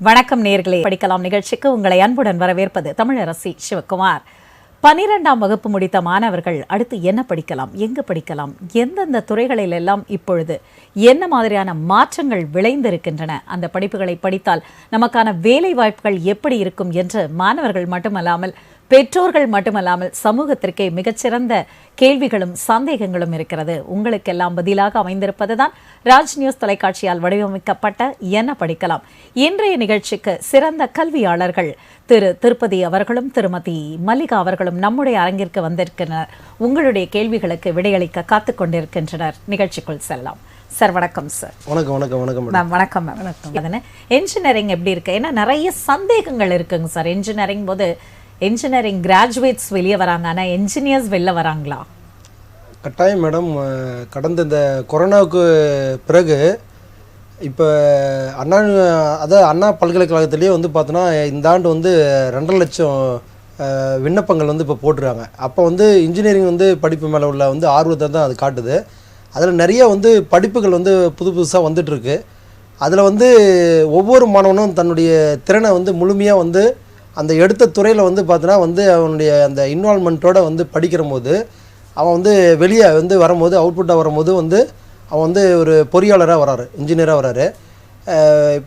வணக்கம் நேர்களே. படிக்கலாம் நிகழ்ச்சிக்கு உங்களை அன்புடன் வரவேற்பது தமிழரசி சிவகுமார் பனிரெண்டாம் வகுப்பு முடித்த மாணவர்கள் அடுத்து என்ன படிக்கலாம் எங்கு படிக்கலாம் எந்தெந்த துறைகளில் எல்லாம் இப்பொழுது என்ன மாதிரியான மாற்றங்கள் விளைந்திருக்கின்றன அந்த படிப்புகளை படித்தால் நமக்கான வேலை வாய்ப்புகள் எப்படி இருக்கும் என்று மாணவர்கள் மட்டுமல்லாமல் பெற்றோர்கள் மட்டுமல்லாமல் சமூகத்திற்கே மிகச்சிறந்த கேள்விகளும் சந்தேகங்களும் இருக்கிறது. உங்களுக்கெல்லாம் பதிலாக அமைந்திருப்பதுதான் ராஜ் நியூஸ் தொலைக்காட்சியால் வடிவமைக்கப்பட்ட என்ன படிக்கலாம். இன்றைய நிகழ்ச்சிக்கு சிறந்த கல்வியாளர்கள் திரு திருப்பதி அவர்களும் திருமதி மல்லிகா அவர்களும் நம்முடைய அரங்கிற்கு வந்திருக்கின்றனர். உங்களுடைய கேள்விகளுக்கு விடையளிக்க காத்துக் கொண்டிருக்கின்றனர். நிகழ்ச்சிக்குள் செல்லலாம். சார் வணக்கம் சார். வணக்கம் வணக்கம் வணக்கம் மேம் வணக்கம் மேம். வணக்கம். அதனை என்ஜினியரிங் எப்படி இருக்கு? ஏன்னா நிறைய சந்தேகங்கள் இருக்குங்க சார். என்ஜினியரிங் போது என்ஜினியரிங் கிராஜுவேட்ஸ் வெளியே வராங்க ஆனால் என்ஜினியர்ஸ் வெளில வராங்களா? கட்டாயம் மேடம். கடந்த இந்த கொரோனாவுக்கு பிறகு இப்போ அண்ணா அதாவது அண்ணா பல்கலைக்கழகத்திலேயே வந்து பார்த்தோன்னா இந்த ஆண்டு வந்து ரெண்டரை லட்சம் விண்ணப்பங்கள் வந்து இப்போ போட்டுருக்காங்க. அப்போ வந்து இன்ஜினியரிங் வந்து படிப்பு மேலே உள்ள வந்து ஆர்வத்தை தான் அது காட்டுது. அதில் நிறைய வந்து படிப்புகள் வந்து புது புதுசாக வந்துட்டுருக்கு அதில் வந்து ஒவ்வொரு மாணவனும் தன்னுடைய திறனை வந்து முழுமையாக வந்து அந்த எடுத்த துறையில் வந்து பார்த்தோன்னா வந்து அவனுடைய அந்த இன்வால்மெண்ட்டோடு வந்து படிக்கிற போது அவன் வந்து வெளியே வந்து வரும்போது அவுட்புட்டாக வரும்போது வந்து அவன் வந்து ஒரு பொறியாளராக வராரு இன்ஜினியராக வராரு.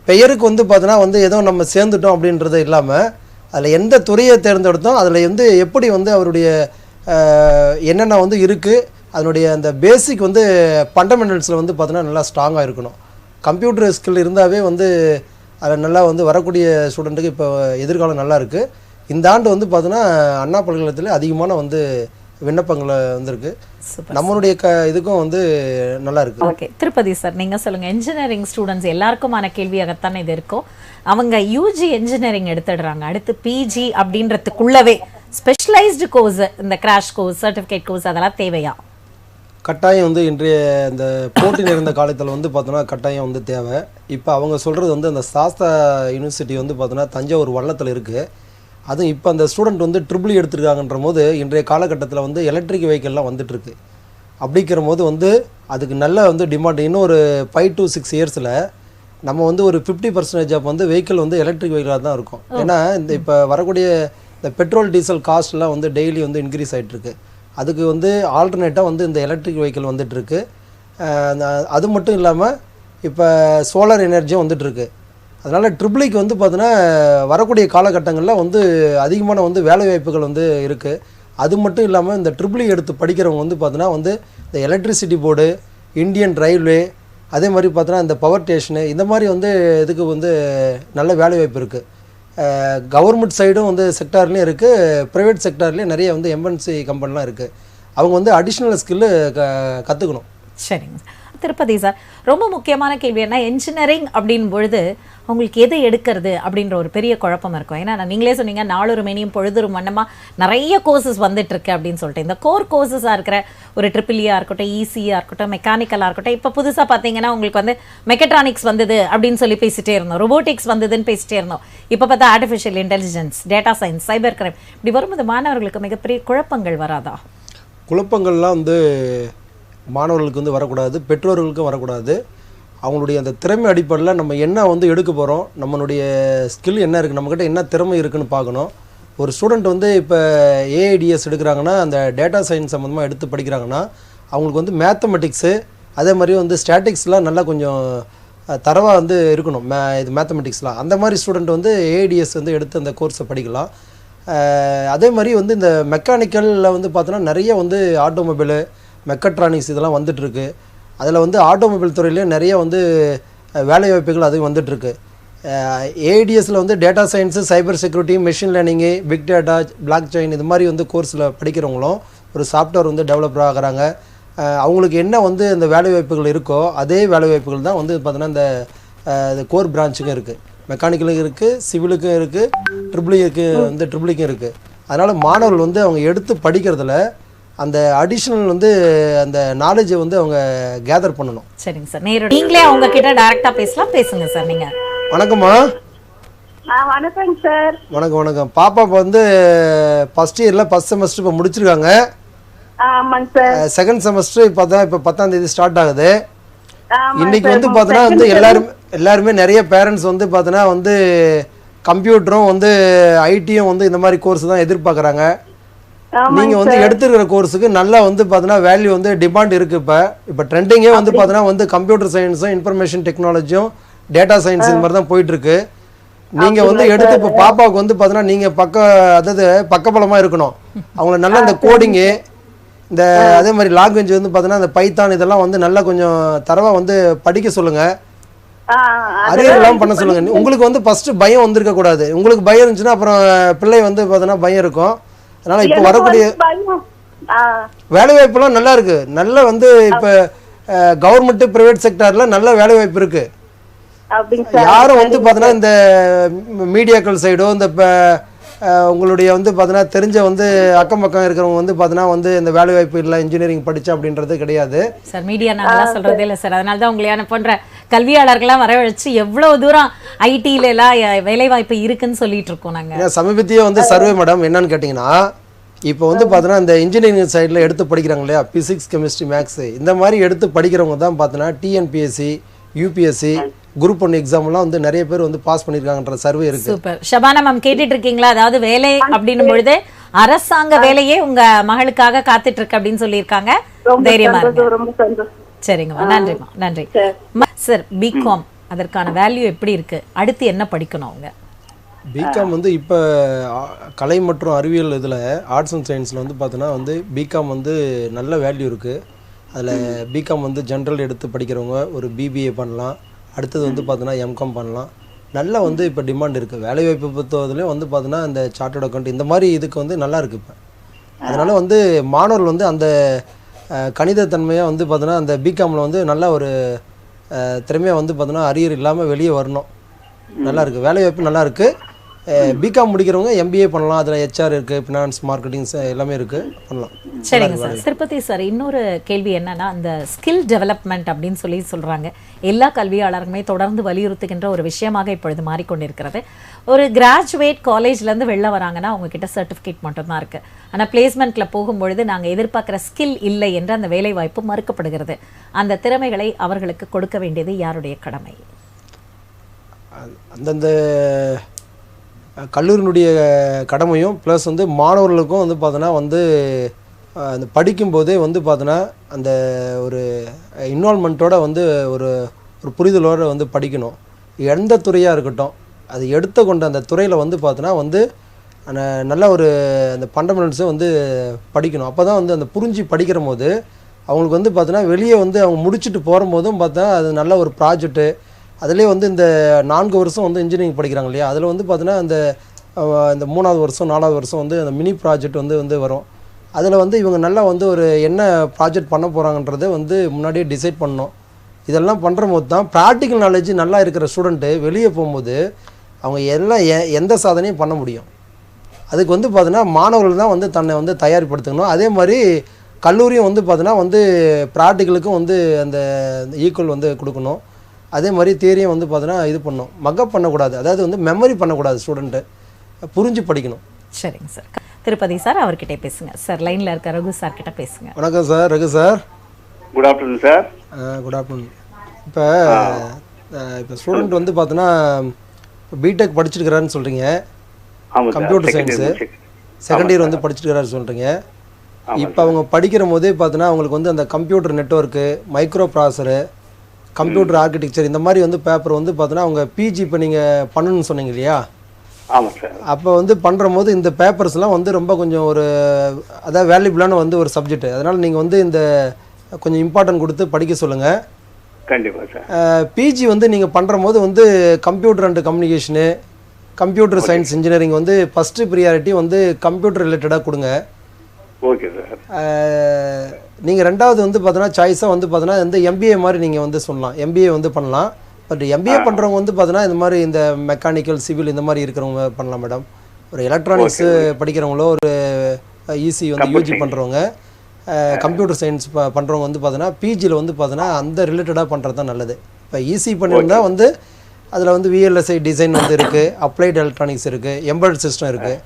பெயருக்கு வந்து பார்த்தோன்னா வந்து ஏதோ நம்ம சேர்ந்துட்டோம் அப்படின்றது இல்லாமல் அதில் எந்த துறையை தேர்ந்தெடுத்தோம் அதில் வந்து எப்படி வந்து அவருடைய என்னென்ன வந்து இருக்குது அதனுடைய அந்த பேசிக் வந்து ஃபண்டமெண்டல்ஸில் வந்து பார்த்தோன்னா நல்லா ஸ்ட்ராங்காக இருக்கணும். கம்ப்யூட்டர் ஸ்கில் இருந்தாவே வந்து அதில் நல்லா வந்து வரக்கூடிய ஸ்டூடெண்ட்டுக்கு இப்போ எதிர்காலம் நல்லா இருக்குது இந்த ஆண்டு வந்து பார்த்தோன்னா அண்ணா பல்கலைக்கழகத்தில் அதிகமான வந்து விண்ணப்பங்கள் வந்திருக்கு. நம்மளுடைய க இதுக்கும் வந்து நல்லா இருக்குது ஓகே திருப்பதி சார் நீங்க சொல்லுங்க. என்ஜினியரிங் ஸ்டூடெண்ட்ஸ் எல்லாருக்குமான கேள்வியாகத்தானே இது இருக்கும் அவங்க யூஜி என்ஜினியரிங் எடுத்துடுறாங்க. அடுத்து பிஜி அப்படின்றதுக்குள்ளவே ஸ்பெஷலைஸ்டு கோர்ஸ் இந்த கிராஷ் கோர்ஸ் சர்டிஃபிகேட் கோர்ஸ் அதெல்லாம் தேவையா? கட்டாயம் வந்து இன்றைய இந்த போட்டி நிறைந்த காலத்தில் வந்து பார்த்தோன்னா கட்டாயம் வந்து தேவை. இப்போ அவங்க சொல்கிறது வந்து அந்த சாஸ்தா யூனிவர்சிட்டி வந்து பார்த்தோன்னா தஞ்சாவூர் வள்ளத்தில் இருக்குது அதுவும் இப்போ அந்த ஸ்டூடெண்ட் வந்து ட்ரிபிள் எடுத்திருக்காங்கன்ற போது இன்றைய காலகட்டத்தில் வந்து எலக்ட்ரிக் வெஹிக்கல்லாம் வந்துட்டுருக்கு. அப்படிங்கிற போது வந்து அதுக்கு நல்ல வந்து டிமாண்ட் இன்னும் ஒரு ஃபைவ் டு சிக்ஸ் இயர்ஸில் நம்ம வந்து ஒரு ஃபிஃப்டி பர்சன்டேஜ் ஆஃப் வந்து வெஹிக்கிள் வந்து எலக்ட்ரிக் வெஹிக்கிளாக தான் இருக்கும். ஏன்னா இந்த இப்போ வரக்கூடிய இந்த பெட்ரோல் டீசல் காஸ்ட்லாம் வந்து டெய்லி வந்து இன்க்ரீஸ் ஆகிட்டு இருக்கு அதுக்கு வந்து ஆல்டர்னேட்டாக வந்து இந்த எலக்ட்ரிக் வெஹிக்கிள் வந்துட்டுருக்கு. அது மட்டும் இல்லாமல் இப்போ சோலார் எனர்ஜியும் வந்துட்டுருக்கு. அதனால் ட்ரிபிளிக்கு e வந்து பார்த்தீங்கன்னா வரக்கூடிய காலகட்டங்களில் வந்து அதிகமான வந்து வேலை வாய்ப்புகள் வந்து இருக்குது அது மட்டும் இல்லாமல் இந்த ட்ரிபிளி e எடுத்து படிக்கிறவங்க வந்து பார்த்தீங்கன்னா வந்து இந்த எலக்ட்ரிசிட்டி போர்டு இந்தியன் ரயில்வே அதே மாதிரி பார்த்தோன்னா இந்த பவர் ஸ்டேஷனு இந்த மாதிரி வந்து இதுக்கு வந்து நல்ல வேலை வாய்ப்பு இருக்குது கவர்மெண்ட் சைடும் வந்து செக்டார்லேயும் இருக்குது ப்ரைவேட் செக்டார்லேயும் நிறைய வந்து எம்என்சி கம்பெனிலாம் இருக்குது அவங்க வந்து அடிஷ்னல் ஸ்கில்லு க கற்றுக்கணும் சரிங்க. திருப்பதி சார். ரொம்ப முக்கியமான கேள்வி என்ன? என்ஜினியரிங் அப்படின் பொழுது அவங்களுக்கு எதை எடுக்கிறது அப்படின்ற ஒரு பெரிய குழப்பம் இருக்கும். ஏன்னா நான் நீங்களே சொன்னீங்க நாளொரு மேனியும் பொழுதுரும் வண்ணமாக நிறைய கோர்சஸ் வந்துட்டு இருக்கு அப்படின்னு சொல்லிட்டு. இந்த கோர் கோர்சஸாக இருக்கிற ஒரு ட்ரிபிளியாக e இருக்கட்டும் ஈஸியாக இருக்கட்டும் மெக்கானிக்கலாக இருக்கட்டும் இப்போ புதுசாக பார்த்தீங்கன்னா உங்களுக்கு வந்து மெக்கட்ரானிக்ஸ் வந்தது அப்படின்னு சொல்லி பேசிட்டே இருந்தோம். ரொபோட்டிக்ஸ் வந்ததுன்னு பேசிட்டே இருந்தோம். இப்போ பார்த்தா artificial intelligence data science cyber crime இப்படி வரும்போது மாணவர்களுக்கு மிகப்பெரிய குழப்பங்கள் வராதா? குழப்பங்கள்லாம் வந்து மாணவர்களுக்கு வந்து வரக்கூடாது பெற்றோர்களுக்கும் வரக்கூடாது. அவங்களுடைய அந்த திறமை அடிப்படையில் நம்ம என்ன வந்து எடுக்க போகிறோம் நம்மளுடைய ஸ்கில் என்ன இருக்குது நம்மக்கிட்ட என்ன திறமை இருக்குன்னு பார்க்கணும். ஒரு ஸ்டூடெண்ட் வந்து இப்போ ஏஐடிஎஸ் எடுக்கிறாங்கன்னா அந்த டேட்டா சயின்ஸ் சம்மந்தமாக எடுத்து படிக்கிறாங்கன்னா அவங்களுக்கு வந்து மேத்தமெட்டிக்ஸு அதே மாதிரி வந்து ஸ்டாட்டிக்ஸ்லாம் நல்லா கொஞ்சம் தரவாக வந்து இருக்கணும் மே இது மேத்தமெட்டிக்ஸ்லாம் அந்த மாதிரி ஸ்டூடெண்ட் வந்து ஏஐடிஎஸ் வந்து எடுத்து அந்த கோர்ஸை படிக்கலாம். அதே மாதிரி வந்து இந்த மெக்கானிக்கலில் வந்து பார்த்தோன்னா நிறைய வந்து ஆட்டோமொபைலு மெக்கட்ரானிக்ஸ் இதெல்லாம் வந்துட்டுருக்கு. அதில் வந்து ஆட்டோமொபைல் துறையிலே நிறைய வந்து வேலைவாய்ப்புகள் அதுவும் வந்துட்டுருக்கு. ஏடிஎஸில் வந்து data science cyber security machine learning big data blockchain இது மாதிரி வந்து கோர்ஸில் படிக்கிறவங்களும் ஒரு சாஃப்ட்வேர் வந்து டெவலப்பர் ஆகிறாங்க. அவங்களுக்கு என்ன வந்து இந்த வேலைவாய்ப்புகள் இருக்கோ அதே வேலைவாய்ப்புகள் தான் வந்து பார்த்தோன்னா இந்த கோர் பிரான்ச்சுக்கும் இருக்குது மெக்கானிக்கலுக்கும் இருக்குது சிவிலுக்கும் இருக்குது ட்ரிபிளிக்கு வந்து ட்ரிபிளிக்கும் இருக்குது அதனால் மாணவர்கள் வந்து அவங்க எடுத்து படிக்கிறதுல அந்த அடிஷ்னல் வந்து அந்த நாலேஜை வந்து அவங்க கேதர் பண்ணணும். சரிங்க சார். நேரடி நீங்களே அவங்க கிட்ட டைரக்டா பேசலாம். பேசுங்க சார் நீங்க. வணக்கம்மா. ஆ வணக்கங்க சார். வணக்கம் வணக்கம். பாப்பா இப்போ வந்து ஃபஸ்ட் இயரில் ஃபஸ்ட் செமஸ்டர் இப்போ முடிச்சிருக்காங்க. செகண்ட் செமஸ்டர் இப்போ தான் இப்போ பத்தாம் தேதி ஸ்டார்ட் ஆகுது. இன்னைக்கு. வந்து பார்த்தோன்னா வந்து எல்லாருமே எல்லாருமே நிறைய பேரண்ட்ஸ் வந்து பார்த்தோன்னா வந்து கம்ப்யூட்டரும் வந்து ஐடியும் வந்து இந்த மாதிரி கோர்ஸ் தான் எதிர்பார்க்குறாங்க. நீங்கள் வந்து எடுத்துருக்கிற கோர்ஸுக்கு நல்லா வந்து பார்த்தோன்னா வேல்யூ வந்து டிமாண்ட் இருக்குது இப்போ. இப்போ ட்ரெண்டிங்கே வந்து பார்த்தோன்னா வந்து கம்ப்யூட்டர் சயின்ஸும் இன்ஃபர்மேஷன் டெக்னாலஜியும் டேட்டா சயின்ஸ் இந்த மாதிரி தான் போயிட்டுருக்கு. நீங்கள் வந்து எடுத்து இப்போ பாப்பாவுக்கு வந்து பார்த்தோன்னா நீங்கள் பக்க அதாவது பக்கபலமாக இருக்கணும். அவங்கள நல்லா இந்த கோடிங்கு இந்த அதே மாதிரி லாங்குவேஜ் வந்து பார்த்தோன்னா இந்த பைத்தான் இதெல்லாம் வந்து நல்லா கொஞ்சம் தரவாக வந்து படிக்க சொல்லுங்கள் அரியர் பண்ண சொல்லுங்க. உங்களுக்கு வந்து ஃபர்ஸ்ட் பயம் வந்திருக்க கூடாது. உங்களுக்கு பயம் இருந்துச்சுன்னா அப்புறம் பிள்ளை வந்து பார்த்தோன்னா பயம் இருக்கும். அதனால இப்போ வரக்கூடிய வந்து பயம். ஆ, வேலை வாய்ப்புலாம் நல்லா இருக்கு. நல்ல வந்து இப்போ கவர்மெண்ட் பிரைவேட் செக்டார்ல நல்ல வேலை வாய்ப்பு இருக்கு யாரும் வந்து பார்த்தோன்னா இந்த மீடியாக்கள் சைடோ இந்த இப்போ உங்களுடைய வந்து பார்த்தோன்னா தெரிஞ்ச வந்து அக்கம் பக்கம் இருக்கிறவங்க வந்து பார்த்தோன்னா வந்து இந்த வேலை வாய்ப்பு இல்லை இன்ஜினியரிங் படிச்சா அப்படின்றது கிடையாது. சார் மீடியா நாங்களாம் சொல்றதே இல்லை சார் அதனால தான் உங்களையான போன்ற கல்வியாளர்கள்லாம் வரவழைச்சு எவ்வளவு தூரம் ஐடியில எல்லாம் வேலை வாய்ப்பு இருக்குன்னு சொல்லிட்டு இருக்கோம் நாங்க. ஏன்னா சமீபத்திய வந்து சர்வே மேடம் என்னன்னு கேட்டிங்கன்னா இப்போ வந்து பார்த்தோன்னா இந்த இன்ஜினியரிங் சைடில் எடுத்து படிக்கிறாங்க இல்லையா? பிசிக்ஸ் கெமிஸ்ட்ரி மேக்ஸு இந்த மாதிரி எடுத்து படிக்கிறவங்க தான் பார்த்தோன்னா டிஎன்பிஎஸ்சி யூபிஎஸ்சி குரூப் ஒன் எக்ஸாம்லாம் வந்து நிறைய பேர் வந்து பாஸ் பண்ணியிருக்காங்கன்ற சர்வே இருக்குது சூப்பர். ஷபானா மேம் கேட்டுட்டு இருக்கீங்களா அதாவது வேலை அப்படின்னும் பொழுது அரசாங்க வேலையே உங்க மகளுக்காக காத்துட்டு இருக்கு அப்படின்னு சொல்லியிருக்காங்க. ரொம்ப தைரியமா சந்தோஷம் சரிங்கம்மா. நன்றிம்மா நன்றி. சார். பிகாம் அதற்கான வேல்யூ எப்படி இருக்கு? அடுத்து என்ன படிக்கணும் அவங்க? பிகாம் வந்து இப்போ கலை மற்றும் அறிவியல் இதில் ஆர்ட்ஸ் அண்ட் சயின்ஸில் வந்து பார்த்தோன்னா வந்து பிகாம் வந்து நல்ல வேல்யூ இருக்குது அதில் பிகாம் வந்து ஜென்ரல் எடுத்து படிக்கிறவங்க ஒரு பிபிஏ பண்ணலாம். அடுத்தது வந்து பார்த்தோன்னா எம்காம் பண்ணலாம். நல்ல வந்து இப்போ டிமாண்ட் இருக்குது வேலைவாய்ப்பு பொறுத்தவரையிலையும் வந்து பார்த்தோன்னா இந்த சார்ட்டர்ட் அக்கௌண்ட் இந்த மாதிரி இதுக்கு வந்து நல்லா இருக்குது இப்போ. அதனால் வந்து மாணவர்கள் வந்து அந்த கணிதத்தன்மையாக வந்து பார்த்தோன்னா அந்த பிகாமில் வந்து நல்ல ஒரு திறமையாக வந்து பார்த்தோன்னா அரியர் இல்லாமல் வெளியே வரணும். நல்லா இருக்குது வேலைவாய்ப்பு நல்லா இருக்குது பிகாம் முடிக்கிறவங்க எம்பிஏ பண்ணலாம். அதில் ஹெச்ஆர் இருக்குது ஃபினான்ஸ் மார்க்கெட்டிங் எல்லாமே இருக்குது பண்ணலாம். சரிங்க சார். திருப்பதி சார் இன்னொரு கேள்வி என்னன்னா அந்த ஸ்கில் டெவலப்மெண்ட் அப்படின்னு சொல்லி சொல்றாங்க. எல்லா கல்வியாளருமே தொடர்ந்து வலியுறுத்துகின்ற ஒரு விஷயமாக இப்பொழுது மாறிக்கொண்டிருக்கிறது. ஒரு கிராஜுவேட் காலேஜ்ல இருந்து வெளில வராங்கன்னா அவங்க கிட்ட சர்டிஃபிகேட் மட்டும்தான் இருக்கு. ஆனா பிளேஸ்மெண்ட்ல போகும்பொழுது நாங்க எதிர்பார்க்குற ஸ்கில் இல்லை என்று அந்த வேலை வாய்ப்பு மறுக்கப்படுகிறது. அந்த திறமைகளை அவர்களுக்கு கொடுக்க வேண்டியது யாருடைய கடமை? அந்தந்த கல்லூரியினுடைய கடமையும் ப்ளஸ் வந்து மாணவர்களுக்கும் வந்து பார்த்தோன்னா வந்து அந்த படிக்கும்போதே வந்து பார்த்தோன்னா அந்த ஒரு இன்வால்மெண்ட்டோட வந்து ஒரு ஒரு புரிதலோட வந்து படிக்கணும். எந்த துறையாக இருக்கட்டும் அது எடுத்த கொண்ட அந்த துறையில் வந்து பார்த்தோன்னா வந்து அந்த நல்ல ஒரு அந்த ஃபண்டமெண்டல்ஸை வந்து படிக்கணும். அப்போ தான் வந்து அந்த புரிஞ்சு படிக்கிற போது அவங்களுக்கு வந்து பார்த்தோன்னா வெளியே வந்து அவங்க முடிச்சுட்டு போகிற போதும் பார்த்தா அது நல்ல ஒரு ப்ராஜெக்ட்டு அதுலேயே வந்து இந்த நான்கு வருஷம் வந்து இன்ஜினியரிங் படிக்கிறாங்க இல்லையா? அதில் வந்து பார்த்தீங்கன்னா இந்த இந்த மூணாவது வருஷம் நாலாவது வருஷம் வந்து அந்த மினி ப்ராஜெக்ட் வந்து வந்து வரும். அதில் வந்து இவங்க நல்லா வந்து ஒரு என்ன ப்ராஜெக்ட் பண்ண போகிறாங்கன்றதை வந்து முன்னாடியே டிசைட் பண்ணணும். இதெல்லாம் பண்ணுற போது தான் ப்ராக்டிக்கல் நாலேஜ் நல்லா இருக்கிற ஸ்டூடெண்ட்டு வெளியே போகும்போது அவங்க எல்லாம் எ- எந்த சாதனையும் பண்ண முடியும். அதுக்கு வந்து பார்த்தீங்கன்னா மாணவர்கள் தான் வந்து தன்னை வந்து தயார்படுத்தணும். அதே மாதிரி கல்லூரியும் வந்து பார்த்தீங்கன்னா வந்து ப்ராக்டிக்கலுக்கும் வந்து அந்த ஈக்குவல் வந்து கொடுக்கணும். அதே மாதிரி தியரியும் வந்து பார்த்தீங்கன்னா இது பண்ணணும் மக்கப் பண்ணக்கூடாது. அதாவது வந்து மெமரி பண்ணக்கூடாது ஸ்டூடெண்ட்டு புரிஞ்சு படிக்கணும். சரிங்க சார் திருப்பதி சார் அவர்கிட்ட பேசுங்க. சார் லைன்ல இருக்க ரகு சார் கிட்ட பேசுங்க. வணக்கம் sir Raghu sir good afternoon sir good afternoon இப்போ இப்போ ஸ்டூடெண்ட் வந்து பார்த்தோன்னா பிடெக் படிச்சிருக்கிறாருன்னு சொல்கிறீங்க கம்ப்யூட்டர் சயின்ஸு. செகண்ட் இயர் வந்து படிச்சிருக்கிறாரு சொல்கிறீங்க இப்போ அவங்க படிக்கிற போதே பார்த்தோன்னா அவங்களுக்கு வந்து அந்த computer network microprocessor computer architecture இந்த மாதிரி வந்து பேப்பர் வந்து பார்த்தோன்னா அவங்க பிஜி இப்போ நீங்கள் பண்ணணும்னு சொன்னீங்க இல்லையா? ஆமாம் சார் அப்போ வந்து பண்ணுற போது இந்த பேப்பர்ஸ்லாம் வந்து ரொம்ப கொஞ்சம் ஒரு அதாவது வேல்யூபிளான வந்து ஒரு சப்ஜெக்ட் அதனால் நீங்கள் வந்து இந்த கொஞ்சம் இம்பார்ட்டன்ட் கொடுத்து படிக்க சொல்லுங்கள் கண்டிப்பாக சார் பிஜி வந்து நீங்கள் பண்ணுற போது வந்து computer and communication computer science engineering வந்து ஃபஸ்ட்டு ப்ரியாரிட்டி வந்து கம்ப்யூட்டர் ரிலேட்டடாக கொடுங்க. ஓகே சார் நீங்கள் ரெண்டாவது வந்து பார்த்தோன்னா சாய்ஸாக வந்து பார்த்தோன்னா இந்த எம்பிஏ மாதிரி நீங்கள் வந்து சொல்லலாம். எம்பிஏ வந்து பண்ணலாம். பட் எம்பிஏ பண்ணுறவங்க வந்து பார்த்தோன்னா இந்த மாதிரி இந்த மெக்கானிக்கல் சிவில் இந்த மாதிரி இருக்கிறவங்க பண்ணலாம் மேடம் ஒரு எலக்ட்ரானிக்ஸு படிக்கிறவங்களோ ஒரு ஈசி வந்து யூஜி பண்ணுறவங்க கம்ப்யூட்டர் சயின்ஸ் ப பண்ணுறவங்க வந்து பார்த்தோன்னா பிஜியில் வந்து பார்த்தோன்னா அந்த ரிலேட்டடாக பண்ணுறது தான் நல்லது. இப்போ ஈசி பண்ணியிருந்தா வந்து அதில் வந்து விஎல்எஸ்ஐ டிசைன் வந்து இருக்குது அப்ளைட் எலக்ட்ரானிக்ஸ் இருக்குது எம்பர்ட் சிஸ்டம் இருக்குது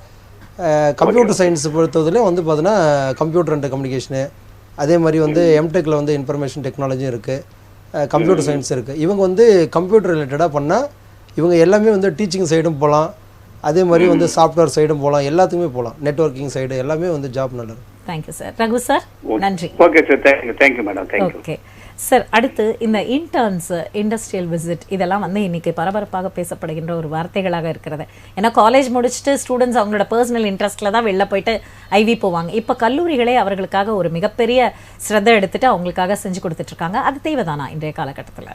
கம்ப்யூட்டர் சயின்ஸ் பொறுத்தவரையிலும் வந்து பார்த்தீங்கன்னா கம்ப்யூட்டர் அண்ட் கம்யூனிகேஷனு அதே மாதிரி வந்து எம்டெக்கில் வந்து இன்ஃபர்மேஷன் டெக்னாலஜியும் இருக்குது கம்ப்யூட்டர் சயின்ஸ் இருக்குது இவங்க வந்து கம்ப்யூட்டர் ரிலேட்டடாக பண்ணால் இவங்க எல்லாமே வந்து டீச்சிங் சைடும் போகலாம் அதே மாதிரி வந்து சாஃப்ட்வேர் சைடும் போகலாம் எல்லாத்துக்குமே போகலாம் நெட்வொர்க்கிங் சைடு எல்லாமே வந்து ஜாப் நல்லா இருக்கும். Thank you sir Raghu sir நன்றி okay sir thank you thank you madam thank you okay sir அடுத்து இந்த இன்டர்ன்ஸ் இண்டஸ்ட்ரியல் விசிட் இதெல்லாம் வந்து இன்னைக்கு பரபரப்பாக பேசப்படுகின்ற ஒரு வார்த்தைகளாக இருக்கிறது. ஏன்னா காலேஜ் முடிச்சுட்டு ஸ்டூடெண்ட்ஸ் அவங்களோட பர்சனல் இன்ட்ரெஸ்ட்டில் தான் வெளில போயிட்டு ஐவி போவாங்க. இப்போ கல்லூரிகளே அவர்களுக்காக ஒரு மிகப்பெரிய ஸ்ரத்தை எடுத்துட்டு அவங்களுக்காக செஞ்சு கொடுத்துட்டு இருக்காங்க. அது தேவைதானா இன்றைய காலகட்டத்தில்?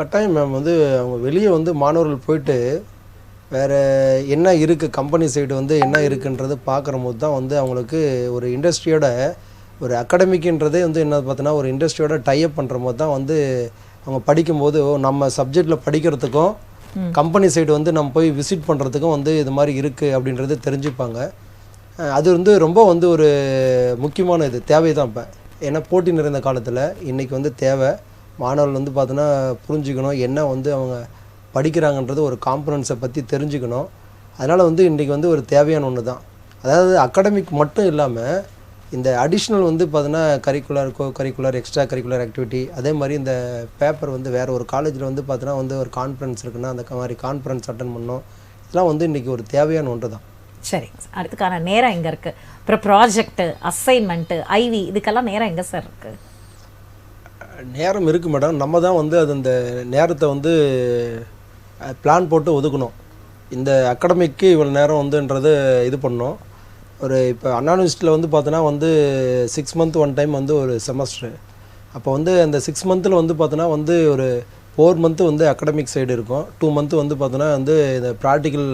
கட்டாயம் மேம் வந்து அவங்க வெளியே வந்து மாணவர்கள் போயிட்டு வேறு என்ன இருக்குது கம்பெனி சைடு வந்து என்ன இருக்குன்றது பார்க்குற போது தான் வந்து அவங்களுக்கு ஒரு இண்டஸ்ட்ரியோட ஒரு அகாடமிக்ன்றதே வந்து என்ன பார்த்தோன்னா ஒரு இண்டஸ்ட்ரியோட டைப் பண்ணுற போது தான் வந்து அவங்க படிக்கும்போது நம்ம சப்ஜெக்டில் படிக்கிறதுக்கும் கம்பெனி சைடு வந்து நம்ம போய் விசிட் பண்ணுறதுக்கும் வந்து இது மாதிரி இருக்குது அப்படின்றது தெரிஞ்சுப்பாங்க. அது வந்து ரொம்ப வந்து ஒரு முக்கியமான இது தேவை தான் இப்போ. ஏன்னா போட்டி நிறைந்த காலத்தில் இன்றைக்கி வந்து தேவை. மாணவர்கள் வந்து பார்த்தோன்னா புரிஞ்சுக்கணும் என்ன வந்து அவங்க படிக்கிறாங்கன்றது ஒரு காம்பனன்ஸை பற்றி தெரிஞ்சுக்கணும். அதனால் வந்து இன்றைக்கி வந்து ஒரு தேவையான ஒன்று தான் அதாவது அகாடமிக் மட்டும் இல்லாமல் இந்த அடிஷ்னல் வந்து பார்த்தோன்னா curricular co curricular extra curricular activity அதே மாதிரி இந்த பேப்பர் வந்து வேறு ஒரு காலேஜில் வந்து பார்த்தோன்னா வந்து ஒரு கான்ஃபரன்ஸ் இருக்குன்னா அந்த மாதிரி கான்ஃபரன்ஸ் அட்டன் பண்ணோம் இதெல்லாம் வந்து இன்றைக்கி ஒரு தேவையான ஒன்று தான் சரி அதுக்கான நேரம் எங்க இருக்கு? அப்புறம் ப்ராஜெக்ட் அசைன்மெண்ட் ஐவி இதுக்கெல்லாம் நேரம் எங்க சார் இருக்கு? நேரம் இருக்குது மேடம் நம்ம தான் வந்து அது அந்த நேரத்தை வந்து பிளான் போட்டு ஒதுக்கணும். இந்த அகாடமிக்கு இவ்வளோ நேரம் வந்துன்றது இது பண்ணோம். ஒரு இப்போ அனானிஸ்ட்டில் வந்து பார்த்தோன்னா வந்து சிக்ஸ் மந்த் ஒன் டைம் வந்து ஒரு செமஸ்டர் அப்போ வந்து அந்த சிக்ஸ் மந்தில் வந்து பார்த்தோன்னா வந்து ஒரு ஃபோர் மந்த்து வந்து அகடமிக் சைடு இருக்கும். டூ மந்த்து வந்து பார்த்தோன்னா வந்து இந்த ப்ராக்டிக்கல்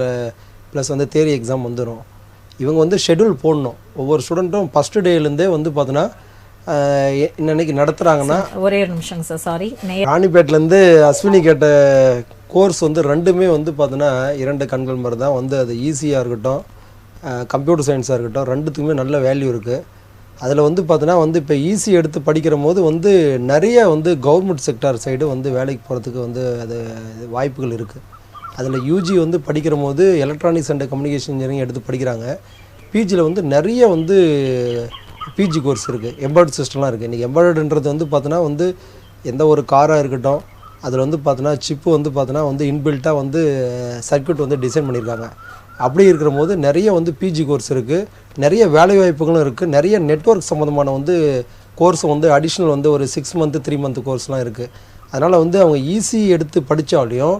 ப்ளஸ் வந்து தேரி எக்ஸாம் வந்துடும் இவங்க வந்து ஷெட்யூல் போடணும். ஒவ்வொரு ஸ்டூடெண்ட்டும் ஃபஸ்ட்டு டேலேருந்தே வந்து பார்த்தோன்னா இன்னன்னைக்கு நடத்துகிறாங்கன்னா ஒரே ஒரு நிமிஷங்க சார் சாரி நேரம் ராணிப்பேட்லேருந்து அஸ்வினி கேட்ட கோர்ஸ் வந்து ரெண்டுமே வந்து பார்த்தோன்னா இரண்டு கண்கள் மாதிரி தான். வந்து அது ஈஸியாக இருக்கட்டும் கம்ப்யூட்டர் சயின்ஸாக இருக்கட்டும் ரெண்டுத்துக்குமே நல்ல வேல்யூ இருக்குது அதில் வந்து பார்த்தோன்னா வந்து இப்போ ஈஸி எடுத்து படிக்கிற போது வந்து நிறைய வந்து கவர்மெண்ட் செக்டார் சைடு வந்து வேலைக்கு போகிறதுக்கு வந்து அது வாய்ப்புகள் இருக்குது அதில் யூஜி வந்து படிக்கிற போது எலக்ட்ரானிக்ஸ் அண்ட் கம்யூனிகேஷன் இன்ஜினியரிங் எடுத்து படிக்கிறாங்க. பிஜியில் வந்து நிறைய வந்து பிஜி கோர்ஸ் இருக்குது எம்பாய்டு சிஸ்டம்லாம் இருக்குது இன்றைக்கி எம்பாய்டுன்றது வந்து பார்த்தோன்னா வந்து எந்த ஒரு காராக இருக்கட்டும் அதில் வந்து பார்த்தோன்னா சிப்பு வந்து பார்த்தோன்னா வந்து இன்பில்ட்டாக வந்து சர்க்யூட் வந்து டிசைன் பண்ணியிருக்காங்க அப்படி இருக்கிற போது நிறைய வந்து பிஜி கோர்ஸ் இருக்குது நிறைய வேலை வாய்ப்புகளும் இருக்குது நிறைய நெட்வொர்க் சம்மந்தமான வந்து கோர்ஸ் வந்து அடிஷ்னல் வந்து ஒரு சிக்ஸ் மந்த்து த்ரீ மந்த்து கோர்ஸ்லாம் இருக்குது அதனால் வந்து அவங்க ஈஸி எடுத்து படித்தாலையும்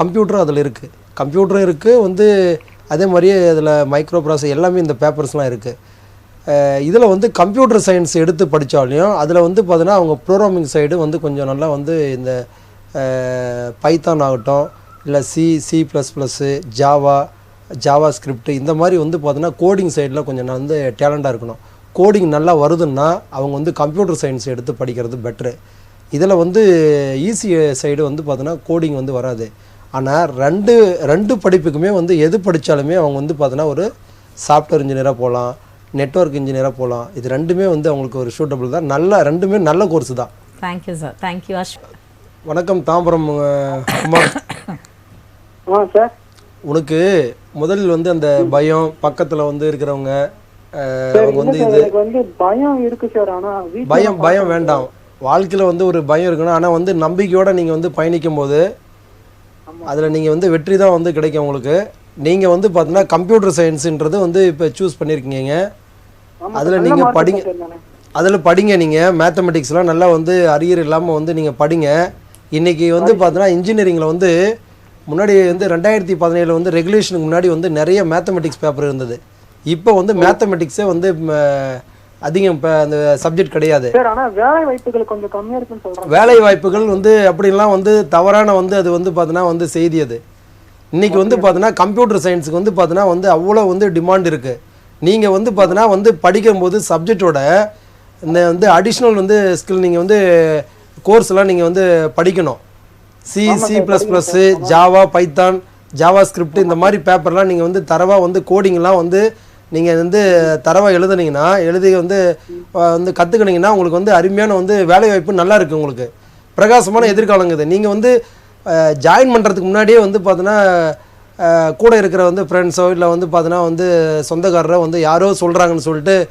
கம்ப்யூட்டரும் அதில் இருக்குது கம்ப்யூட்டரும் இருக்குது வந்து அதே மாதிரியே அதில் மைக்ரோ ப்ராசஸ் எல்லாமே இந்த பேப்பர்ஸ்லாம் இருக்குது இதில் வந்து கம்ப்யூட்டர் சயின்ஸ் எடுத்து படித்தாலையும் அதில் வந்து பார்த்தீங்கன்னா அவங்க ப்ரோக்ராமிங் சைடு வந்து கொஞ்சம் நல்லா வந்து இந்த பைத்தான் ஆகட்டும் இல்லை C C plus plus Java JavaScript இந்த மாதிரி வந்து பார்த்தீங்கன்னா கோடிங் சைடில் கொஞ்சம் நான் வந்து டேலண்ட்டாக இருக்கணும். கோடிங் நல்லா வருதுன்னா அவங்க வந்து கம்ப்யூட்டர் சயின்ஸ் எடுத்து படிக்கிறது பெட்ரு இதில் வந்து ஈஸி சைடு வந்து பார்த்தோன்னா கோடிங் வந்து வராது. ஆனால் ரெண்டு ரெண்டு படிப்புக்குமே வந்து எது படித்தாலுமே அவங்க வந்து பார்த்தோன்னா ஒரு சாஃப்ட்வேர் இன்ஜினியராக போகலாம் நெட்வொர்க் இன்ஜினியராக போகலாம் இது ரெண்டுமே வந்து அவங்களுக்கு ஒரு சூட்டபிள் தான். நல்ல ரெண்டுமே நல்ல கோர்ஸ் தான். தேங்க்யூ சார் தேங்க்யூ அஷ் வணக்கம் தாம்பரம் குமார். சார் உனக்கு முதலில் வந்து அந்த பயம் பக்கத்தில் வந்து இருக்கிறவங்க அவங்க வந்து இது வந்து பயம் இருக்கு சார் ஆனா பயம் பயம் வேண்டாம். வாழ்க்கையில் வந்து ஒரு பயம் இருக்கணும். ஆனால் வந்து நம்பிக்கையோடு நீங்கள் வந்து பயணிக்கும் போது அதில் நீங்கள் வந்து வெற்றி தான் வந்து கிடைக்கும் உங்களுக்கு. நீங்கள் வந்து பார்த்தீங்கன்னா கம்ப்யூட்டர் சயின்ஸுன்றது வந்து இப்போ சூஸ் பண்ணியிருக்கீங்க அதுல சார், நீங்க நல்ல mark படிங்க. அதில் படிங்க நீங்கள் மேத்தமெட்டிக்ஸ்லாம் நல்லா வந்து அரியர் இல்லாமல் வந்து நீங்கள் படிங்க. இன்றைக்கி வந்து பார்த்தீங்கன்னா இன்ஜினியரிங்கில் வந்து முன்னாடி வந்து ரெண்டாயிரத்தி பதினேழில் வந்து ரெகுலேஷனுக்கு முன்னாடி வந்து நிறைய மேத்தமெட்டிக்ஸ் பேப்பர் இருந்தது. இப்போ வந்து மேத்தமெட்டிக்ஸே வந்து அதிகம் இப்போ அந்த சப்ஜெக்ட் கிடையாது. வேலை வாய்ப்புகள் கொஞ்சம் கம்மியா இருக்குன்னு வேலை வாய்ப்புகள் வந்து அப்படிலாம் வந்து தவறான வந்து அது வந்து பார்த்தீங்கன்னா வந்து செய்தி அது. இன்னைக்கு வந்து பார்த்தீங்கன்னா கம்ப்யூட்டர் சயின்ஸுக்கு வந்து பார்த்தீங்கன்னா வந்து அவ்வளோ வந்து டிமாண்ட் இருக்குது நீங்கள் வந்து பார்த்தீங்கன்னா வந்து படிக்கும்போது சப்ஜெக்டோட இந்த வந்து அடிஷ்னல் வந்து ஸ்கில் நீங்கள் வந்து கோர்ஸ்லாம் நீங்கள் வந்து படிக்கணும். C C plus plus Java Python JavaScript இந்த மாதிரி பேப்பர்லாம் நீங்கள் வந்து தரவாக வந்து கோடிங்லாம் வந்து நீங்கள் வந்து தரவாக எழுதுனீங்கன்னா எழுதி வந்து வந்து கற்றுக்கினீங்கன்னா உங்களுக்கு வந்து அருமையான வந்து வேலை வாய்ப்பு நல்லா இருக்குது உங்களுக்கு. பிரகாசமான எதிர்காலங்க இது. நீங்கள் வந்து ஜாயின் பண்ணுறதுக்கு முன்னாடியே வந்து பார்த்தீங்கன்னா கூட இருக்கிற வந்து ஃப்ரெண்ட்ஸோ இல்லை வந்து பார்த்தீங்கன்னா வந்து சொந்தக்காரரோ வந்து யாரோ சொல்கிறாங்கன்னு சொல்லிட்டு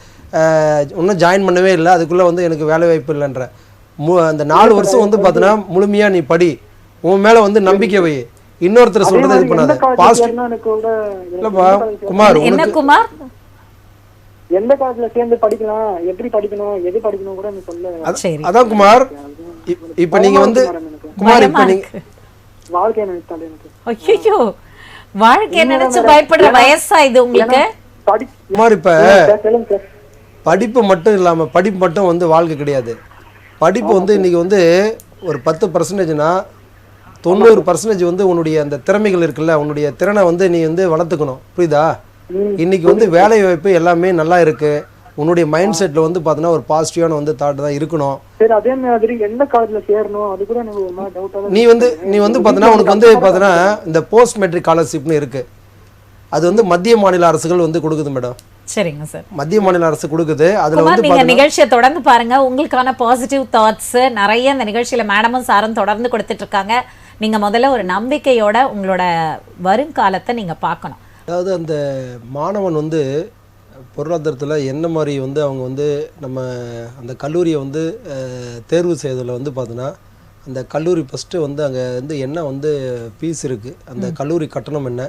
இன்னும் ஜாயின் பண்ணவே இல்லை. அதுக்குள்ளே வந்து எனக்கு வேலை வாய்ப்பு இல்லைன்ற. மு அந்த நாலு வருஷம் வந்து பார்த்தீங்கன்னா முழுமையா நீ படி. உன் மேல வந்து நம்பிக்கை வை. இன்னொருத்தர் சொல்றதை இது பண்ணாத. இல்லப்பா குமார் என்ன உனக்கு குமார்? எந்த காலேஜ்ல சேர்ந்து படிக்கலாம்? எப்படி படிக்கணும்? எது படிக்கணும் கூட எனக்கு சொல்ல சரி. அதான் குமார். இப்- இப்ப நீங்க வந்து குமார் இப்ப நீங்க வாழ்க்கை எனக்கு. ஐயோ வாழ்க்கைய நினைச்சு பயப்படுற வயசா இது உங்களுக்கு? குமார் இப்ப படிப்பு மட்டும் இல்லாம படிப்பு மட்டும் வந்து வாழ்க்கை கிடையாது. படிப்பு வந்து இன்னைக்கு வந்து ஒரு பத்து பர்சன்டேஜ்னா தொண்ணூறு பர்சன்டேஜ் வந்து உன்னுடைய அந்த திறமைகள் இருக்குல்ல உன்னுடைய திறனை வந்து நீ வந்து வளர்த்துக்கணும். புரியுதா? இன்னைக்கு வந்து வேலை வாய்ப்பு எல்லாமே நல்லா இருக்கு. உன்னுடைய மைண்ட் செட்ல வந்து பார்த்தீங்கன்னா ஒரு பாசிட்டிவான வந்து தாட் தான் இருக்கணும். சரி அதே மாதிரி எந்த காலேஜ்ல சேரணும்? அது கூட எனக்கு ஒரு மாதிரி டவுட்டா நீ வந்து நீ வந்து பார்த்தீங்கன்னா உனக்கு வந்து பார்த்தீங்கன்னா இந்த போஸ்ட் மெட்ரிக் ஸ்காலர்ஷிப்னு இருக்கு. அது வந்து மத்திய மாநில அரசுகள் வந்து கொடுக்குது மேடம் சரிங்க சார் மத்திய மாநில அரசு கொடுக்குது. அதுல வந்து நீங்க நிகழ்ச்சியை தொடர்ந்து பாருங்க. உங்களுக்கான பாசிட்டிவ் தாட்ஸ் நிறைய இந்த நிகழ்ச்சியில மேடமும் சாரும் தொடர்ந்து கொடுத்துட்டு இருக்காங்க. நீங்க முதல்ல ஒரு நம்பிக்கையோட உங்களோட வருங்காலத்தை நீங்க பார்க்கணும். அதாவது அந்த மாணவன் வந்து பொருளாதாரத்தில் என்ன மாதிரி வந்து அவங்க வந்து நம்ம அந்த கல்லூரியை வந்து தேர்வு செய்வதில் வந்து பார்த்தோன்னா அந்த கல்லூரி ஃபஸ்ட்டு வந்து அங்கே வந்து என்ன வந்து ஃபீஸ் இருக்குது அந்த கல்லூரி கட்டணம் என்ன?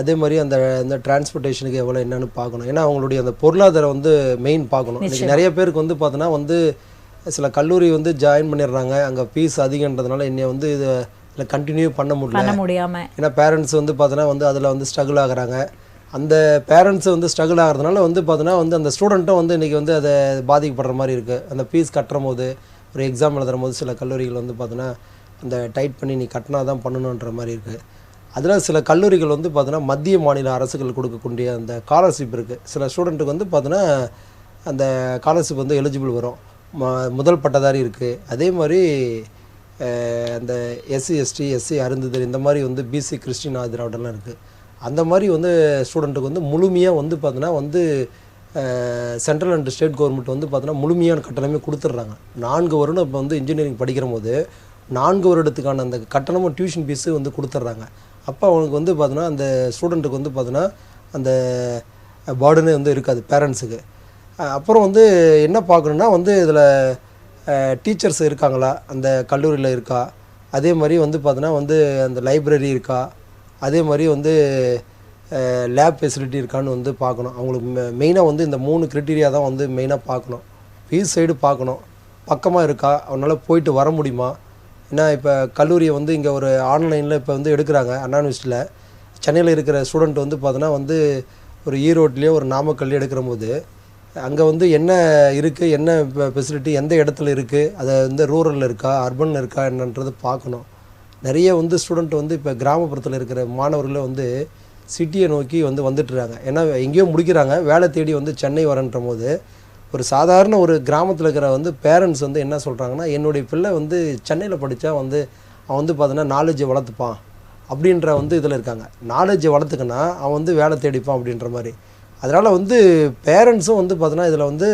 அதே மாதிரி அந்த அந்த டிரான்ஸ்போர்ட்டேஷனுக்கு எவ்வளோ என்னன்னு பார்க்கணும். ஏன்னா அவங்களுடைய அந்த பொருளாதாரம் வந்து மெயின் பார்க்கணும். நிறைய பேருக்கு வந்து பார்த்தோன்னா வந்து சில கல்லூரி வந்து ஜாயின் பண்ணிடுறாங்க. அங்கே ஃபீஸ் அதிகன்றதுனால என்னை வந்து இதை இதில் கண்டினியூ பண்ண முடியல. ஏன்னா பேரண்ட்ஸ் வந்து பார்த்தோன்னா வந்து அதில் வந்து ஸ்ட்ரகிள் ஆகுறாங்க. அந்த பேரண்ட்ஸ் வந்து ஸ்ட்ரகிள் ஆகிறதுனால வந்து பார்த்தோன்னா வந்து அந்த ஸ்டூடெண்ட்டும் வந்து இன்றைக்கி வந்து அதை பாதிக்கப்படுற மாதிரி இருக்குது அந்த ஃபீஸ் கட்டுற போது ஒரு எக்ஸாம் எழுதுற போது சில கல்லூரிகள் வந்து பார்த்தோன்னா அந்த டைட் பண்ணி நீ கட்டினா தான் பண்ணணுன்ற மாதிரி இருக்குது அதில் சில கல்லூரிகள் வந்து பார்த்தோன்னா மத்திய மாநில அரசுகள் கொடுக்கக்கூடிய அந்த ஸ்காலர்ஷிப் இருக்குது சில ஸ்டூடெண்ட்டுக்கு வந்து பார்த்தோன்னா அந்த ஸ்காலர்ஷிப் வந்து எலிஜிபிள் வரும். ம- முதல் பட்டதாரி இருக்குது அதே மாதிரி அந்த எஸ்சி எஸ்டி எஸ்சி அருந்ததில் இந்த மாதிரி வந்து பிசி கிறிஸ்டின் ஆதிராவிடலாம் இருக்குது அந்த மாதிரி வந்து ஸ்டூடெண்ட்டுக்கு வந்து முழுமையாக வந்து பார்த்தோன்னா வந்து சென்ட்ரல் அண்ட் ஸ்டேட் கவர்மெண்ட் வந்து பார்த்தோன்னா முழுமையான கட்டணமே கொடுத்துட்றாங்க. நான்கு வருடம் இப்போ வந்து இன்ஜினியரிங் படிக்கிற போது நான்கு வருடத்துக்கான அந்த கட்டணமும் டியூஷன் ஃபீஸு வந்து கொடுத்துட்றாங்க. அப்போ அவனுக்கு வந்து பார்த்தோன்னா அந்த ஸ்டூடெண்ட்டுக்கு வந்து பார்த்தோன்னா அந்த பேர்டனே வந்து இருக்காது பேரண்ட்ஸுக்கு அப்புறம் வந்து என்ன பார்க்கணுன்னா வந்து இதில் டீச்சர்ஸ் இருக்காங்களா? அந்த கல்லூரியில் இருக்கா? அதே மாதிரி வந்து பார்த்தோன்னா வந்து அந்த லைப்ரரி இருக்கா? அதே மாதிரி வந்து லேப் ஃபெசிலிட்டி இருக்கான்னு வந்து பார்க்கணும். அவங்களுக்கு மெயினாக வந்து இந்த மூணு க்ரிட்டீரியா தான் வந்து மெயினாக பார்க்கணும். ஃபீஸ் சைடு பார்க்கணும். பக்கமாக இருக்கா? அவனால் போயிட்டு வர முடியுமா? ஏன்னா இப்போ கல்லூரியை வந்து இங்கே ஒரு ஆன்லைனில் இப்போ வந்து எடுக்கிறாங்க அண்ணா யூனிவர்சிட்டியில் சென்னையில் இருக்கிற ஸ்டூடெண்ட் வந்து பார்த்தோன்னா வந்து ஒரு ஈரோட்லேயோ ஒரு நாமக்கல்லையோ எடுக்கிற போது அங்கே வந்து என்ன இருக்குது என்ன ஃபெசிலிட்டி எந்த இடத்துல இருக்குது அது வந்து ரூரலில் இருக்கா? அர்பனில் இருக்கா? என்னன்றது பார்க்கணும். நிறைய வந்து ஸ்டூடெண்ட் வந்து இப்போ கிராமப்புறத்தில் இருக்கிற மாணவர்களை வந்து சிட்டியை நோக்கி வந்து வந்துட்டுறாங்க ஏன்னா எங்கேயோ முடிக்கிறாங்க. வேலை தேடி வந்து சென்னை வரன்ற போது ஒரு சாதாரண ஒரு கிராமத்தில் இருக்கிற வந்து பேரண்ட்ஸ் வந்து என்ன சொல்கிறாங்கன்னா என்னுடைய பிள்ளை வந்து சென்னையில் படித்தா வந்து அவன் வந்து பார்த்தீங்கன்னா நாலேஜை வளர்த்துப்பான். அப்படின்ற வந்து இதில் இருக்காங்க. நாலேஜை வளர்த்துக்கன்னா அவன் வந்து வேலை தேடிப்பான் அப்படின்ற மாதிரி. அதனால் வந்து பேரண்ட்ஸும் வந்து பார்த்தீங்கன்னா இதில் வந்து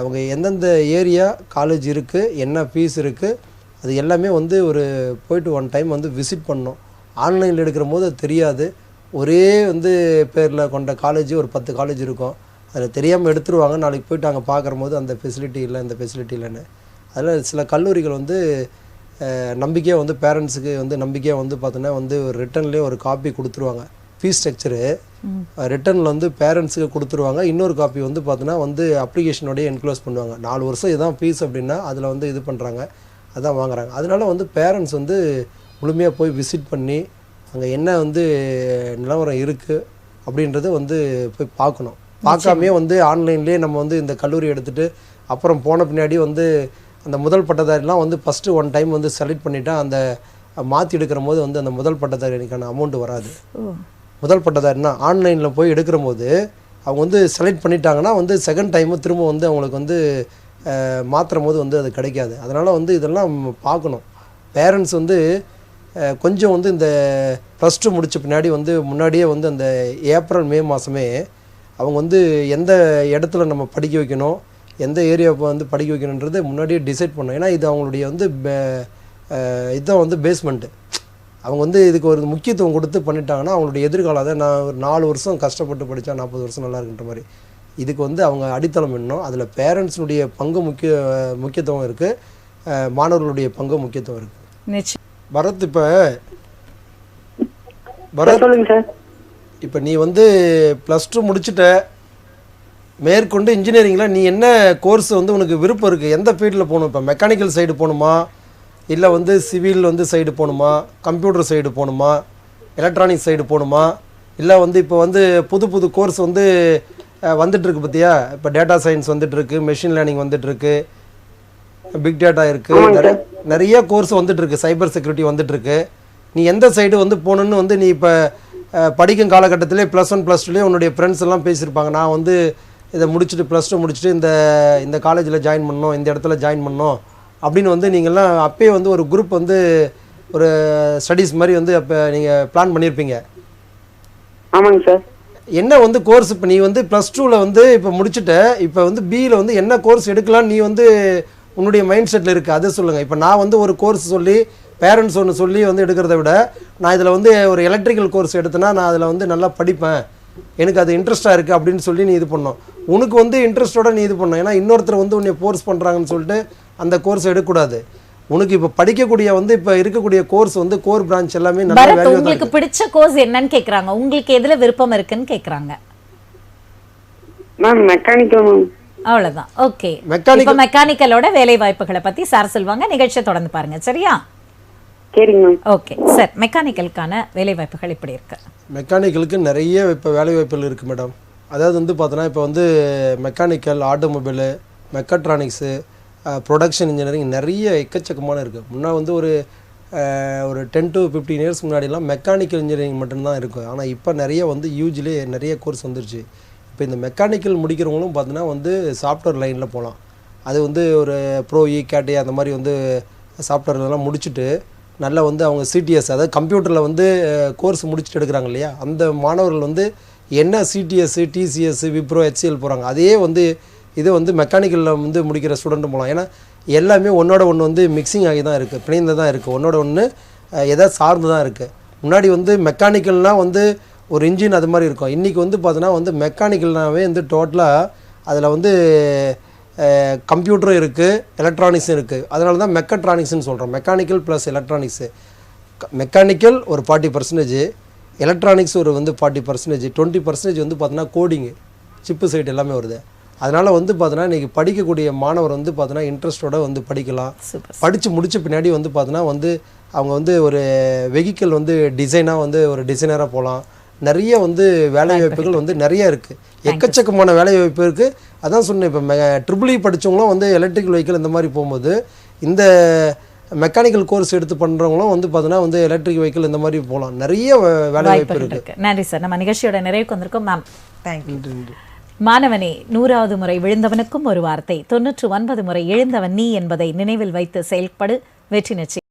அவங்க எந்தெந்த ஏரியா காலேஜ் இருக்குது என்ன ஃபீஸ் இருக்குது அது எல்லாமே வந்து ஒரு போயிட்டு ஒன் டைம் வந்து விசிட் பண்ணணும் ஆன்லைனில் எடுக்கிற போது அது தெரியாது. ஒரே வந்து பேரில் கொண்ட காலேஜ் ஒரு பத்து காலேஜ் இருக்கும். அதில் தெரியாமல் எடுத்துருவாங்க. நாளைக்கு போயிட்டு அங்கே பார்க்குற போது அந்த ஃபெசிலிட்டி இல்லை இந்த ஃபெசிலிட்டி இல்லைன்னு. அதில் சில கல்லூரிகள் வந்து நம்பிக்கையாக வந்து பேரண்ட்ஸுக்கு வந்து நம்பிக்கையாக வந்து பார்த்தோன்னா வந்து ஒரு ரிட்டர்ன்லேயே ஒரு காப்பி கொடுத்துருவாங்க. ஃபீஸ் ஸ்ட்ரக்சரு ரிட்டர்னில் வந்து பேரண்ட்ஸுக்கு கொடுத்துருவாங்க. இன்னொரு காப்பி வந்து பார்த்தோன்னா வந்து அப்ளிகேஷனோடய என்க்ளோஸ் பண்ணுவாங்க. நாலு வருஷம் இதுதான் ஃபீஸ் அப்படின்னா அதில் வந்து இது பண்ணுறாங்க அதான் வாங்குறாங்க. அதனால வந்து பேரண்ட்ஸ் வந்து முழுமையாக போய் விசிட் பண்ணி அங்கே என்ன வந்து நிலவரம் இருக்குது அப்படின்றத வந்து போய் பார்க்கணும். பார்க்காமே வந்து ஆன்லைன்லேயே நம்ம வந்து இந்த கல்லூரி எடுத்துட்டு அப்புறம் போன பின்னாடி வந்து அந்த முதல் பட்டதாரிலாம் வந்து ஃபஸ்ட்டு ஒன் டைம் வந்து செலக்ட் பண்ணிட்டா அந்த மாற்றி எடுக்கிற போது வந்து அந்த முதல் பட்டதாரிக்கான அமௌண்ட் வராது. முதல் பட்டதாரினா ஆன்லைனில் போய் எடுக்கிற போது அவங்க வந்து செலக்ட் பண்ணிட்டாங்கன்னா வந்து செகண்ட் டைமு திரும்ப வந்து அவங்களுக்கு வந்து மாற்றும் போது வந்து அது கிடைக்காது. அதனால் வந்து இதெல்லாம் பார்க்கணும். பேரண்ட்ஸ் வந்து கொஞ்சம் வந்து இந்த ப்ளஸ் டூ முடித்த பின்னாடி வந்து முன்னாடியே வந்து அந்த ஏப்ரல் மே மாதமே அவங்க வந்து எந்த இடத்துல நம்ம படிக்க வைக்கணும் எந்த ஏரியாவை வந்து படிக்க வைக்கணுன்றது முன்னாடியே டிசைட் பண்ணணும். ஏன்னா இது அவங்களுடைய வந்து பே- இதுதான் வந்து பேஸ்மெண்ட்டு அவங்க வந்து இதுக்கு ஒரு முக்கியத்துவம் கொடுத்து பண்ணிட்டாங்கன்னா அவங்களுடைய எதிர்காலம் அதை நான் ஒரு நாலு வருஷம் கஷ்டப்பட்டு படித்தா நாற்பது வருஷம் நல்லா இருக்குன்ற மாதிரி. இதுக்கு வந்து அவங்க அடித்தளம் இன்னும் அதில் பேரண்ட்ஸுடைய பங்கு முக்கிய முக்கியத்துவம் இருக்குது மாணவர்களுடைய பங்கு முக்கியத்துவம் இருக்குது நிச்சயம் பரத் இப்போ பரத் சொல்லுங்க சார். இப்போ நீ வந்து ப்ளஸ் டூ முடிச்சுட்ட. மேற்கொண்டு இன்ஜினியரிங்கில் நீ என்ன கோர்ஸ் வந்து உனக்கு விருப்பம் இருக்குது எந்த ஃபீல்டில் போகணும்? இப்போ மெக்கானிக்கல் சைடு போகணுமா? இல்லை வந்து சிவில் வந்து சைடு போகணுமா? கம்ப்யூட்டர் சைடு போகணுமா? எலக்ட்ரானிக் சைடு போகணுமா? இல்லை வந்து இப்போ வந்து புது புது கோர்ஸ் வந்து அஹ், வந்துட்டு இருக்கு பார்த்தியா இப்போ டேட்டா சயின்ஸ் வந்துட்டு இருக்கு மெஷின் லேர்னிங் வந்துட்டு இருக்கு பிக் டேட்டா இருக்கு நிறைய நிறைய கோர்ஸ் வந்துட்டு இருக்கு சைபர் செக்யூரிட்டி வந்துட்டு இருக்கு நீ எந்த சைடு வந்து போகணுன்னு வந்து நீ இப்போ படிக்கும் காலகட்டத்திலே ப்ளஸ் ஒன் ப்ளஸ் டூலேயே உன்னுடைய ஃப்ரெண்ட்ஸ் எல்லாம் பேசியிருப்பாங்க. நான் வந்து இதை முடிச்சுட்டு ப்ளஸ் டூ முடிச்சுட்டு இந்த இந்த காலேஜில் ஜாயின் பண்ணோம் இந்த இடத்துல ஜாயின் பண்ணோம் அப்படின்னு வந்து நீங்கள்லாம் அப்பயே வந்து ஒரு குரூப் வந்து ஒரு ஸ்டடீஸ் மாதிரி வந்து அப்போ நீங்கள் பிளான் பண்ணியிருப்பீங்க. ஆமாங்க சார். என்ன வந்து கோர்ஸ் இப்போ நீ வந்து ப்ளஸ் டூவில் வந்து இப்போ முடிச்சுட்ட இப்போ வந்து பியில் வந்து என்ன கோர்ஸ் எடுக்கலாம் நீ வந்து உன்னுடைய மைண்ட் செட்டில் இருக்குது அதை சொல்லுங்கள் இப்போ நான் வந்து ஒரு கோர்ஸ் சொல்லி பேரண்ட்ஸ் ஒன்று சொல்லி வந்து எடுக்கிறத விட நான் இதில் வந்து ஒரு எலக்ட்ரிக்கல் கோர்ஸ் எடுத்தேன்னா நான் அதில் வந்து நல்லா படிப்பேன். எனக்கு அது இன்ட்ரெஸ்ட்டாக இருக்குது அப்படின்னு சொல்லி நீ இது பண்ணணும் உனக்கு வந்து இன்ட்ரெஸ்ட்டோட நீ இது பண்ணணும் ஏன்னா இன்னொருத்தர் வந்து உன்னை ஃபோர்ஸ் பண்ணுறாங்கன்னு சொல்லிட்டு அந்த கோர்ஸ் எடுக்கக்கூடாது. உனக்கு இப்போ படிக்கக்கூடிய வந்து இப்போ இருக்கக்கூடிய கோர்ஸ் வந்து கோர் பிரான்ச் எல்லாமே நல்ல உங்களுக்கு பிடிச்ச கோர்ஸ் என்னன்னு கேக்குறாங்க. உங்களுக்கு எதுல விருப்பம் இருக்குன்னு கேக்குறாங்க. மேம் மெக்கானிக்கல் அவ்வளவுதான். ஓகே இப்போ மெக்கானிக்கலோட வேலை வாய்ப்புகளை பத்தி சார் சொல்லுவாங்க நிகழ்ச்சியை தொடர்ந்து பாருங்க. சரியா? சரிங்க ஓகே சார் மெக்கானிக்கலுக்கான வேலை வாய்ப்புகள் இப்படி இருக்கு. மெக்கானிக்கலுக்கு நிறைய இப்போ வேலை வாய்ப்புகள் இருக்குது மேடம் அதாவது வந்து பார்த்தோன்னா இப்போ வந்து mechanical automobile mechatronics production engineering நிறைய எக்கச்சக்கமான இருக்குது முன்னே வந்து ஒரு ஒரு டென் டு ஃபிஃப்டீன் இயர்ஸ் முன்னாடிலாம் மெக்கானிக்கல் இன்ஜினியரிங் மட்டும்தான் இருக்கும். ஆனால் இப்போ நிறைய வந்து யூஜிலே நிறைய கோர்ஸ் வந்துருச்சு. இப்போ இந்த மெக்கானிக்கல் முடிக்கிறவங்களும் பார்த்தீங்கன்னா வந்து சாஃப்ட்வேர் லைனில் போகலாம் அது வந்து ஒரு ப்ரோ இ கேட்டு அந்த மாதிரி வந்து சாஃப்ட்வேர்லாம் முடிச்சுட்டு நல்லா வந்து அவங்க சிடிஎஸ் அதாவது கம்ப்யூட்டரில் வந்து கோர்ஸ் முடிச்சுட்டு எடுக்கிறாங்க இல்லையா? அந்த மாணவர்கள் வந்து என்ன சிடிஎஸ்ஸு டிசிஎஸ் விப்ரோ ஹெச்சிஎல் போகிறாங்க அதே வந்து இது வந்து மெக்கானிக்கலில் வந்து முடிக்கிற ஸ்டூடெண்ட்டும் போகலாம் ஏன்னா எல்லாமே ஒன்றோட ஒன்று வந்து மிக்சிங் ஆகி தான் இருக்குது பிணைந்து தான் இருக்குது ஒன்றோட ஒன்று எதை சார்ந்து தான் இருக்குது முன்னாடி வந்து மெக்கானிக்கல்னால் வந்து ஒரு இன்ஜின் அது மாதிரி இருக்கும். இன்றைக்கி வந்து பார்த்தோன்னா வந்து மெக்கானிக்கல்னாவே வந்து டோட்டலாக அதில் வந்து கம்ப்யூட்டரும் இருக்குது எலக்ட்ரானிக்ஸும் இருக்குது அதனால தான் மெக்கட்ரானிக்ஸ்னு சொல்கிறோம் மெக்கானிக்கல் ப்ளஸ் எலக்ட்ரானிக்ஸு மெக்கானிக்கல் ஒரு ஃபார்ட்டி பர்சன்டேஜ் எலக்ட்ரானிக்ஸ் ஒரு வந்து ஃபார்ட்டி பர்சன்டேஜ் டுவெண்ட்டி பர்சன்டேஜ் வந்து பார்த்தோன்னா கோடிங்கு சிப்பு சைட் எல்லாமே வருது. அதனால் வந்து பார்த்தோன்னா இன்றைக்கி படிக்கக்கூடிய மாணவர் வந்து பார்த்தோன்னா இன்ட்ரெஸ்ட்டோட வந்து படிக்கலாம். படித்து முடிச்ச பின்னாடி வந்து பார்த்தோன்னா வந்து அவங்க வந்து ஒரு வெஹிக்கிள் வந்து டிசைனாக வந்து ஒரு டிசைனராக போகலாம் நிறைய வந்து வேலை வாய்ப்புகள் வந்து நிறைய இருக்குது எக்கச்சக்கமான வேலை வாய்ப்பு இருக்குது அதான் சொன்னேன் இப்போ மெ ட்ரிபிள் படித்தவங்களும் வந்து எலக்ட்ரிக்கல் வெஹிக்கிள் இந்த மாதிரி போகும்போது இந்த மெக்கானிக்கல் கோர்ஸ் எடுத்து பண்ணுறவங்களும் வந்து பார்த்தோன்னா வந்து எலக்ட்ரிக் வெஹிக்கிள் இந்த மாதிரி போகலாம் நிறைய வேலை வாய்ப்பு இருக்குது இருக்கு. நன்றி சார் நம்ம நிகழ்ச்சியோட நிறைவுக்கு வந்திருக்கோம் மேம் தேங்க்யூ மாணவனே நூறாவது முறை விழுந்தவனுக்கும் ஒரு வார்த்தை. தொன்னூற்று ஒன்பது முறை எழுந்தவன் நீ என்பதை நினைவில் வைத்து செயல்படு. வெற்றி நிச்சயம்.